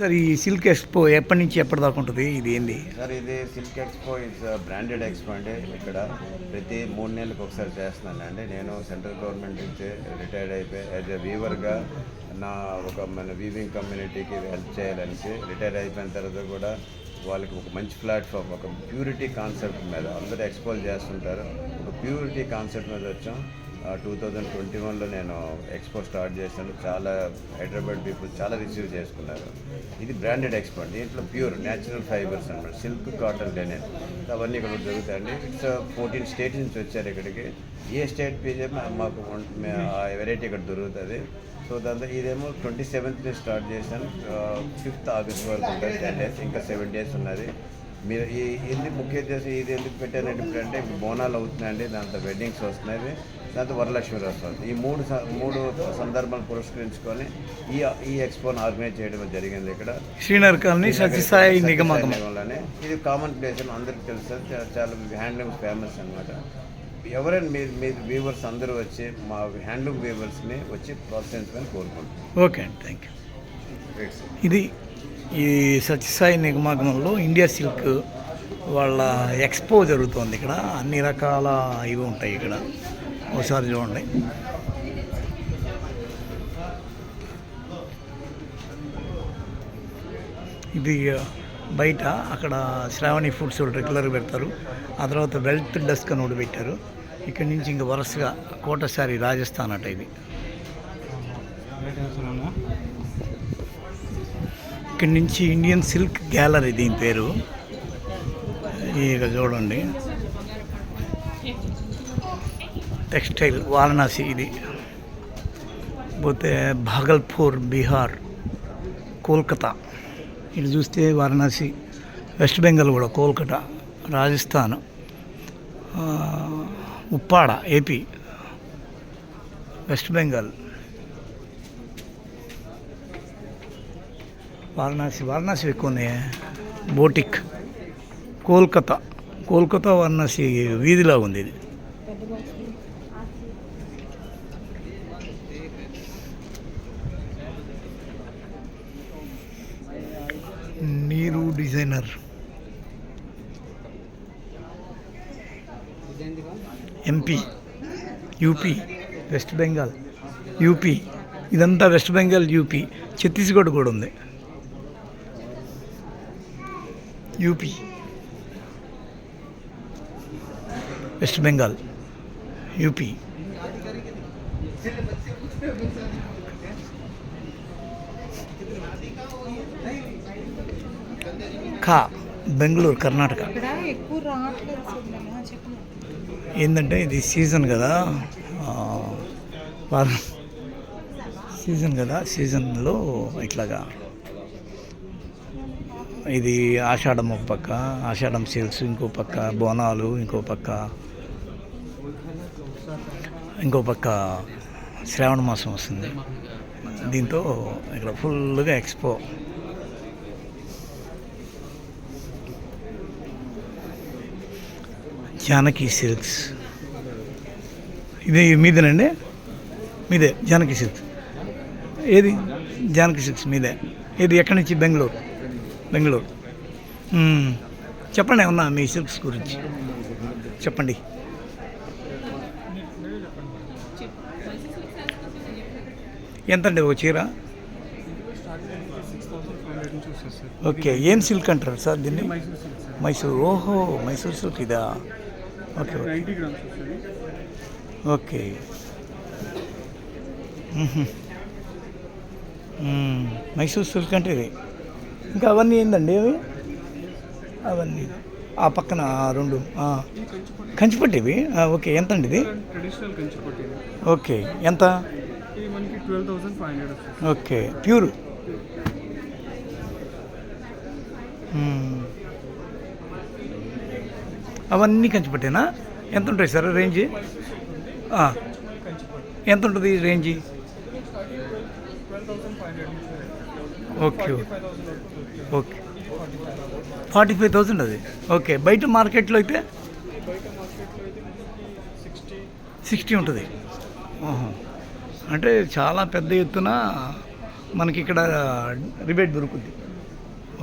Sir ఈ silk expo ఎప్పటి నుంచి ఎప్పటిదాకా ఉంటుంది? ఇది ఏంది? సార్ ఇది silk expo is branded expo అండి. ఇక్కడ ప్రతి మూడు నెలలకు ఒకసారి చేస్తున్నానండి నేను సెంట్రల్ గవర్నమెంట్ నుంచి రిటైర్డ్ అయిపోయి యాజ్ ఎ వీవర్గా నా ఒక మన వీవింగ్ కమ్యూనిటీకి హెల్ప్ చేయాలనేసి రిటైర్ అయిపోయిన తర్వాత కూడా వాళ్ళకి ఒక మంచి ప్లాట్ఫామ్ ఒక ప్యూరిటీ కాన్సెప్ట్ మీద అందరూ ఎక్స్పోజ్ చేస్తుంటారు. ఒక ప్యూరిటీ కాన్సెప్ట్ మీద వచ్చాం. టూ థౌజండ్ ట్వంటీ వన్లో నేను ఎక్స్పో స్టార్ట్ చేశాను. చాలా హైదరాబాద్ పీపుల్ చాలా రిసీవ్ చేసుకున్నారు. ఇది బ్రాండెడ్ ఎక్స్పో అండి. దీంట్లో ప్యూర్ న్యాచురల్ ఫైబర్స్ అనమాట సిల్క్ కాటన్ లెనిన్ అవన్నీ ఇక్కడ దొరుకుతాయండి ఇట్స్ ఫోర్టీన్ స్టేట్స్ నుంచి వచ్చారు ఇక్కడికి. ఏ స్టేట్ పీజే మాకు ఆ వెరైటీ ఇక్కడ దొరుకుతుంది. సో దాంతో ఇదేమో ట్వంటీ సెవెంత్ స్టార్ట్ చేశాను. ఫిఫ్త్ ఆగస్ట్ వరకు ఉంటుంది. టెన్ డేస్ ఇంకా సెవెన్ డేస్ ఉన్నది. మీరు ఈ ఎందుకు ముఖ్య ఉద్దేశం ఇది ఎందుకు పెట్టానంటే ఇప్పుడు అంటే ఇప్పుడు బోనాలు అవుతున్నాయండి. దాంట్లో వెడ్డింగ్స్ వస్తున్నాయి. దాంతో వరలక్ష్మి వ్రతం వస్తుంది ఈ మూడు మూడు సందర్భాలు పురస్కరించుకొని ఈ ఈ ఎక్స్పోని ఆర్గనైజ్ చేయడం జరిగింది ఇక్కడ. శ్రీనగర్ కాలనీ సత్యసాయి నిగమగం నిగమగంలోనే. ఇది కామన్ ప్లేస్ అని అందరికి తెలుసు చాలా హ్యాండ్లూమ్ ఫేమస్ అన్నమాట. ఎవరైనా మీ మీ వ్యూవర్స్ అందరూ వచ్చి మా హ్యాండ్లూమ్ వ్యూవర్స్ని వచ్చి ప్రోత్సహించమని కోరుకుంటున్నాను ఓకే అండి. Thank you. ఇది ఈ సత్యసాయి నిగమగంలో ఇండియా సిల్క్ వాళ్ళ ఎక్స్పో జరుగుతుంది ఇక్కడ. అన్ని రకాల ఇవి ఉంటాయి ఇక్కడ. ఒకసారి చూడండి. ఇది బయట అక్కడ శ్రావణి ఫుడ్స్ రెగ్యులర్గా పెడతారు. ఆ తర్వాత వెల్త్ డెస్క్ అని ఒకటి పెట్టారు. ఇక్కడి నుంచి ఇంక వరుసగా కోటసారి రాజస్థాన్ అట ఇది. ఇక్కడి నుంచి ఇండియన్ సిల్క్ గ్యాలరీ దీని పేరు. ఇక చూడండి. టెక్స్టైల్ వారణాసి ఇది. పోతే భాగల్పూర్ బీహార్ కోల్కతా. ఇటు చూస్తే వారణాసి వెస్ట్ బెంగాల్ కూడా కోల్కతా రాజస్థాన్ ఉప్పాడ ఏపీ వెస్ట్ బెంగాల్. వారణాసి వారణాసి ఎక్కువ ఉన్నాయి బోటిక్ కోల్కతా. కోల్కతా వారణాసి వీధిలా ఉంది ఇది. Designer. MP UP west Bengal UP ఇదంతా వెస్ట్ బెంగాల్ యూపీ ఛత్తీస్గఢ్ కూడా ఉంది. యూపీ వెస్ట్ బెంగాల్ యూపీ ఖా బెంగళూరు కర్ణాటక. ఏంటంటే ఇది సీజన్ కదా. సీజన్ కదా సీజన్లో ఇట్లాగా. ఇది ఆషాఢం ఒక పక్క ఆషాఢం సేల్స్ ఇంకో పక్క బోనాలు ఇంకో పక్క ఇంకో పక్క శ్రావణ మాసం వస్తుంది. దీంతో ఇక్కడ ఫుల్గా ఎక్స్పో. జానకి సిల్క్స్. ఇది మీదేనండి? మీదే జానకి సిల్క్స్. ఏది? జానకి సిల్క్స్ మీదే. ఇది ఎక్కడి నుంచి? బెంగళూరు. బెంగళూరు. చెప్పండి ఏమన్నా మీ సిల్క్స్ గురించి. చెప్పండి. ఎంతండి ఒక చీర? ఓకే ఏం సిల్క్ అంటారు సార్ దీన్ని? మైసూర్ ఓహో మైసూర్ సిల్క్ ఇదా? Okay okay. నైంటీ గ్రామ్స్ వస్తుంది ఓకే. మ్మ్హ. మ్మ్. మైసూర్ సిల్క్ అంటే ఇది. ఇంకా అవన్నీ ఏందండి అవి? అవన్నీ. ఆ పక్కన రెండు. కంచిపట్టు ఇవి? ఓకే. ఎంత అండి ఇది. ఓకే. ఎంత? ఓకే. ప్యూర్. అవన్నీ కంచిపట్టేనా? ఎంత ఉంటాయి సార్ రేంజ్. ఎంత ఉంటుంది range? Okay okay. Forty five thousand అది? ఓకే. బయట మార్కెట్లో అయితే సిక్స్టీ ఉంటుంది. అంటే చాలా పెద్ద ఎత్తున మనకి ఇక్కడ రిబేట్ దొరుకుద్ది.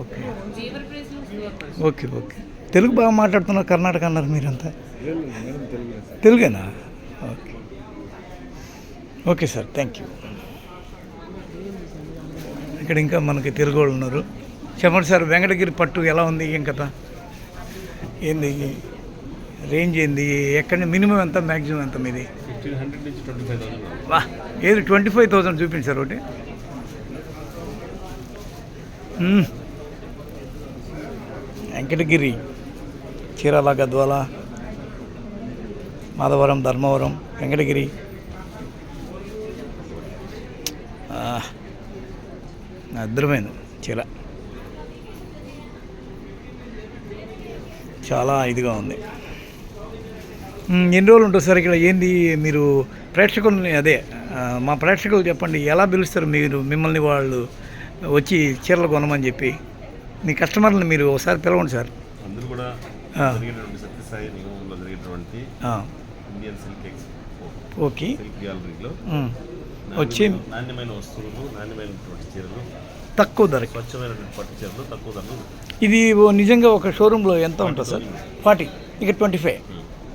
ఓకే. Okay okay. తెలుగు బాగా మాట్లాడుతున్నారు కర్ణాటక అన్నారు మీరంతా. తెలుగేనా? Okay. Okay sir thank you. ఇక్కడ ఇంకా మనకి తెలుగు వాళ్ళు ఉన్నారు. చెప్పండి సార్ వెంకటగిరి పట్టు ఎలా ఉంది ఏం కథ? ఏంది? రేంజ్ ఏంది? ఎక్కడ మినిమం ఎంత మ్యాక్సిమం ఎంత మీది? వా ఏది ట్వంటీ ఫైవ్ థౌసండ్ చూపించారు సార్ ఒకటి. వెంకటగిరి. చీరాల గద్వాల మాధవరం ధర్మవరం వెంకటగిరి. ఆ, అద్భుతమైంది చీర. చాలా ఇదిగా ఉంది. ఎన్ని రోజులు ఉంటుంది సార్ ఇక్కడ? ఏంది మీరు ప్రేక్షకుల్ని అదే మా ప్రేక్షకులు చెప్పండి ఎలా పిలుస్తారు మీరు? మిమ్మల్ని వాళ్ళు వచ్చి చీరలు కొనమని చెప్పి. మీ కస్టమర్ని మీరు ఒకసారి పిలవండి సార్. అందరూ కూడా జరిగినటువంటి సత్యసాయి నిగమంలో జరిగినటువంటి ఆ, Indian silk expo okay. Silk గ్యాలరీలో. వచ్చి నాణ్యమైన- నాణ్యమైన వస్తువులు నాణ్యమైనటువంటి చీరలు తక్కువ ధరకి. స్వచ్ఛమైనటువంటి పట్టు చీరలు తక్కువ ధరలు ఇది ఓ నిజంగా ఒక షోరూంలో ఎంత ఉంటుంది సార్? ఫార్టీ. ఇక ట్వంటీ ఫైవ్.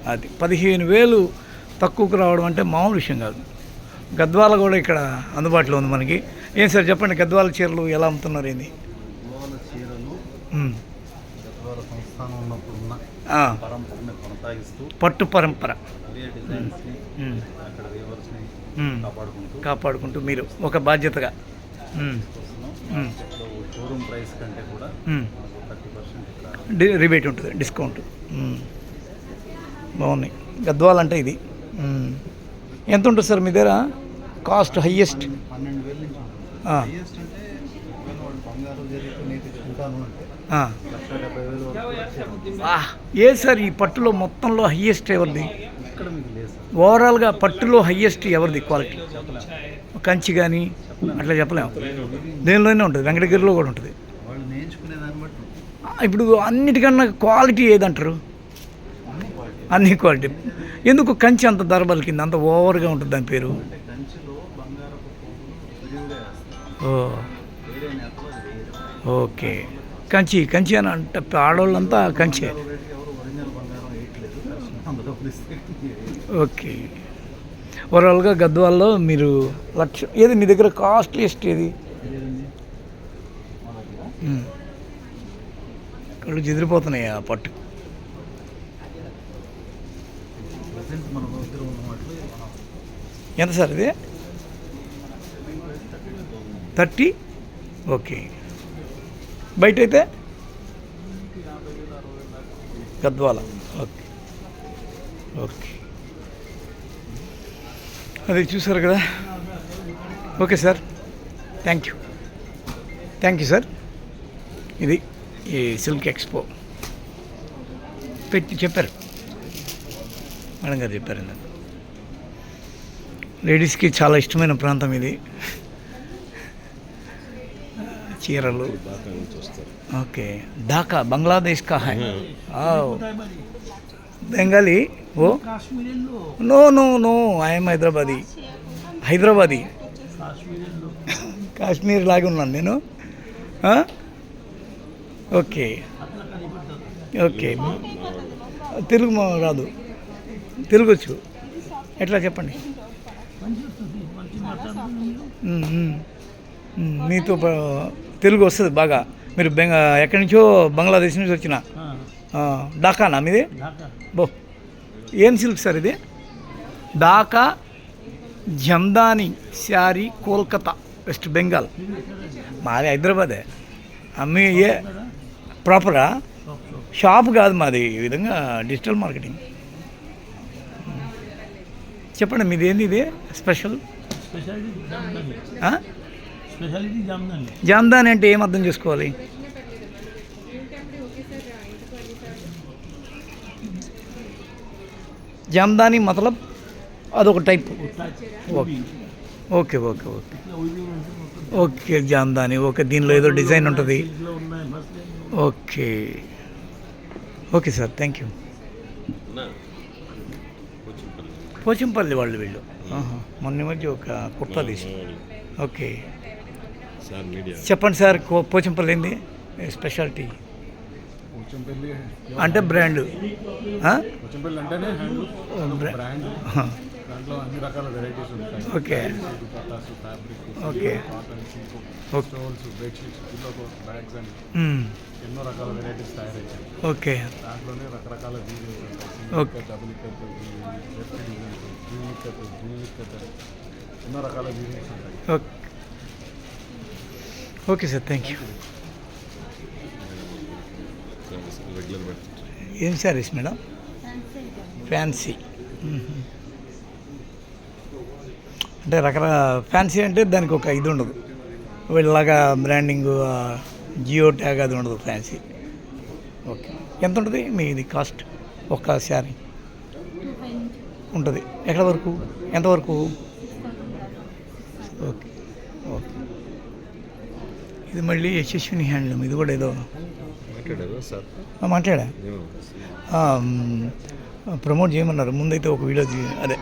అది పదిహేను వేలు తక్కువకు రావడం అంటే మామూలు విషయం కాదు. గద్వాల కూడా ఇక్కడ అందుబాటులో ఉంది మనకి. ఏం సార్ చెప్పండి గద్వాల చీరలు ఎలా అమ్ముతున్నారు ఏంది? చీరలు. గద్వాల సంస్థానం ఉన్నప్పుడు పరంపరని కొనసాగిస్తూ పట్టు పరంపర. అక్కడ. కాపాడుకుంటూ కాపాడుకుంటూ మీరు ఒక బాధ్యతగా. షోరూమ్ ప్రైస్ కంటే కూడా థర్టీ పర్సెంట్ రిబేట్ ఉంటుంది డిస్కౌంట్. బాగున్నాయి. గద్వాల్ అంటే ఇది. ఎంత ఉంటుంది సార్ మీ దగ్గర? కాస్ట్ హయ్యెస్ట్ పన్నెండు వేల ఏ సార్ ఈ పట్టులో మొత్తంలో హయ్యెస్ట్ ఎవరిది? ఓవరాల్గా పట్టులో హయ్యెస్ట్ ఎవరిది క్వాలిటీ కంచి కానీ అట్లా చెప్పలేము. దేనిలోనే ఉంటుంది? వెంకటగిరిలో కూడా ఉంటుంది. ఇప్పుడు అన్నిటికన్నా క్వాలిటీ ఏదంటారు? అన్ని క్వాలిటీ అన్ని క్వాలిటీ ఎందుకు కంచి అంత ధర పలికింది? అంత ఓవర్గా ఉంటుంది దాని పేరు. ఓ. ఓకే. కంచి కంచి అని అంటే ఆడవాళ్ళంతా కంచి. ఓకే. ఓవరాల్గా గద్వాల్లో మీరు లక్ష ఏది మీ దగ్గర కాస్ట్లీస్ట్ ఏది? కళ్ళు చెదిరిపోతున్నాయి ఆ పట్టు. ఎంత సార్ ఇది? థర్టీ? ఓకే. బయట అయితే గద్వాల. ఓకే. ఓకే. అది చూసారు కదా? Okay sir. Thank you. Thank you sir. ఇది ఈ సిల్క్ ఎక్స్పో. పెట్టి చెప్పారు. మేడం గారు చెప్పారు నాకు లేడీస్కి చాలా ఇష్టమైన ప్రాంతం ఇది. చీరలు. ఓకే. ఢాకా బంగ్లాదేశ్ కా హై బెంగాలీ? ఓ. No no no. I'm Hyderabadi. Hyderabadi. Kashmir లాగా ఉన్నాను నేను. ఆ? ఓకే. ఓకే. తెలుగు మా రాదు. తెలుగు వచ్చు ఎట్లా చెప్పండి? మీతో ప- తెలుగు వస్తుంది బాగా. మీరు బెంగ ఎక్కడి నుంచో బంగ్లాదేశ్ నుంచి వచ్చిన. ఢాకానా మీది? బో. ఏం సిల్క్ సార్ ఇది? ఢాకా జమ్దాని శారీ కోల్కతా వెస్ట్ బెంగాల్. మాది హైదరాబాదే. అమ్మి ఏ ప్రాపరా? షాప్ కాదు మాది ఈ విధంగా డిజిటల్ మార్కెటింగ్. చెప్పండి మీది ఏంది ఇది? స్పెషల్? ఆ? జామ్దాని అంటే ఏం అర్థం చేసుకోవాలి? జామ్దాని మతలబ్ అదొక type. Okay. Okay okay okay. Okay Jamdani. Okay దీనిలో ఏదో డిజైన్ ఉంటుంది. Okay. Okay sir thank you. Pochampally. వాళ్ళు వీళ్ళు. మొన్న మధ్య ఒక కుర్తా తీసి. ఓకే. చెప్పండి సార్ కో- పోచంపల్లి ఏంది స్పెషాలిటీ పోచంపల్లి అంటే బ్రాండ్ ఆ? పోచంపల్లి అంటేనే హ్యాండ్ బ్రా- బ్రాండ్ దాంట్లో అన్ని రకాల వెరైటీస్ ఉంటాయి ఓకే ఓకే. ఎన్నో రకాల వెరైటీస్ తయారయ్యాయి ఓకే దాంట్లోనే రకరకాల ఓకే. డబుల్ ఎన్నో రకాల వీడియోస్ ఉంటాయి ఓకే సార్ థ్యాంక్ యూ ఏం శారీస్ మేడం? ఫ్యాన్సీ. అంటే రకరకాల ఫ్యాన్సీ అంటే దానికి ఒక ఇది ఉండదు. వీళ్ళలాగా బ్రాండింగ్ జియో ట్యాగ్ అది ఉండదు ఫ్యాన్సీ ఓకే ఎంత ఉంటుంది? మీ ఇది కాస్ట్ ఒక్క శారీ. ఉంటుంది. ఎక్కడ వరకు? ఎంతవరకు ఓకే ఇది మళ్ళీ యశస్విని హ్యాండ్లూమ్. ఇది కూడా ఏదో మాట్లాడా? ప్రమోట్ చేయమన్నారు. ముందైతే ఒక వీడియో అదే.